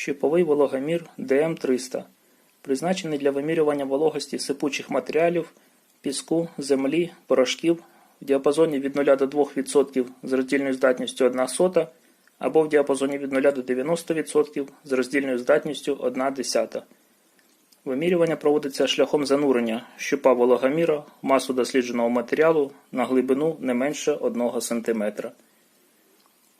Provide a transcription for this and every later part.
Щиповий вологомір ДМ300, призначений для вимірювання вологості сипучих матеріалів, піску, землі, порошків в діапазоні від 0 до 2% з роздільною здатністю 1 сота або в діапазоні від 0 до 90% з роздільною здатністю 1 десята. Вимірювання проводиться шляхом занурення щупа вологоміра в масу дослідженого матеріалу на глибину не менше 1 см.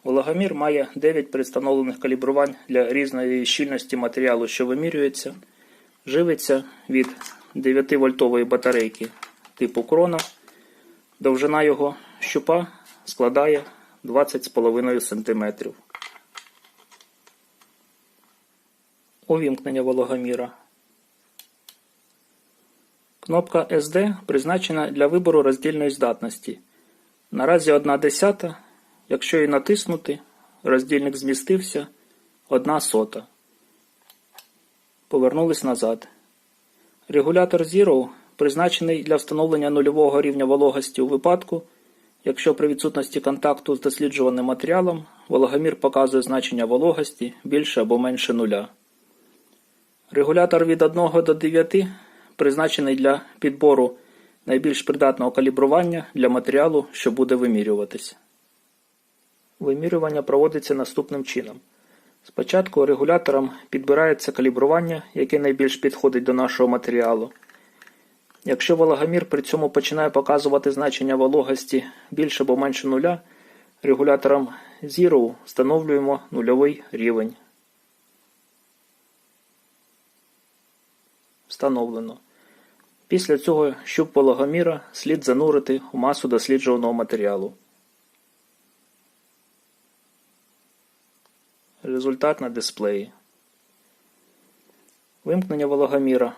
Вологомір має 9 представлених калібрувань для різної щільності матеріалу, що вимірюється. Живиться від 9-вольтової батарейки типу крона. Довжина його щупа складає 20,5 см. Увімкнення вологоміра. Кнопка SD призначена для вибору роздільної здатності. Наразі 1 десята. Якщо її натиснути, роздільник змістився 1 сота. Повернулись назад. Регулятор Zero призначений для встановлення нульового рівня вологості у випадку, якщо при відсутності контакту з досліджуваним матеріалом вологомір показує значення вологості більше або менше нуля. Регулятор від 1 до 9 призначений для підбору найбільш придатного калібрування для матеріалу, що буде вимірюватися. Вимірювання проводиться наступним чином. Спочатку регулятором підбирається калібрування, яке найбільш підходить до нашого матеріалу. Якщо вологомір при цьому починає показувати значення вологості більше або менше нуля, регулятором Zero встановлюємо нульовий рівень. Встановлено. Після цього щуп вологоміра слід занурити у масу досліджуваного матеріалу. Результат на дисплеї. Вимкнення вологоміра.